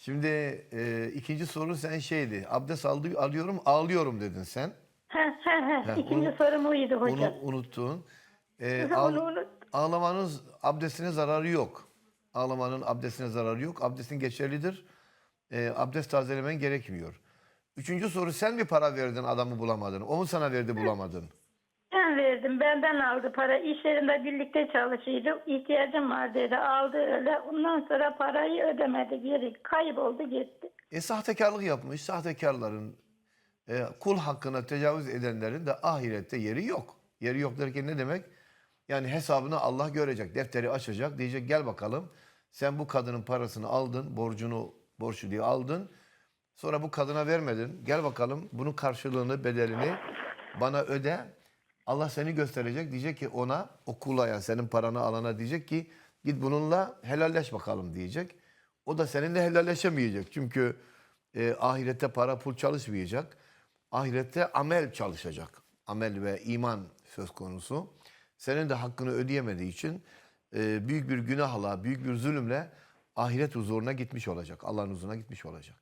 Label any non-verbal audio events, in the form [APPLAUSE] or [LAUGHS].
Şimdi e, ikinci soru sen şeydi. Abdest aldı, alıyorum, ağlıyorum dedin sen. İkinci onu- sorum oydu Onu hocam. unuttun. E, [LAUGHS] Onu unut- ağlamanın abdestine zararı yok. Ağlamanın abdestine zararı yok. Abdestin geçerlidir. E, abdest tazelemen gerekmiyor. Üçüncü soru sen mi para verdin adamı bulamadın? O mu sana verdi bulamadın? Ben verdim. Benden aldı para. İş yerinde birlikte çalışıyorduk. İhtiyacım var dedi. Aldı öyle. Ondan sonra parayı ödemedi geri. Kayboldu gitti. E sahtekarlık yapmış. Sahtekarların, e, kul hakkına tecavüz edenlerin de ahirette yeri yok. Yeri yok derken ne demek? Yani hesabını Allah görecek. Defteri açacak. Diyecek gel bakalım. Sen bu kadının parasını aldın. Borcunu, borçlu diye aldın. Sonra bu kadına vermedin. Gel bakalım bunun karşılığını, bedelini bana öde. Allah seni gösterecek. Diyecek ki ona, o kula yani senin paranı alana diyecek ki git bununla helalleş bakalım diyecek. O da seninle helalleşemeyecek. Çünkü e, ahirette para pul çalışmayacak. Ahirette amel çalışacak. Amel ve iman söz konusu. Senin de hakkını ödeyemediği için e, büyük bir günahla, büyük bir zulümle ahiret huzuruna gitmiş olacak. Allah'ın huzuruna gitmiş olacak.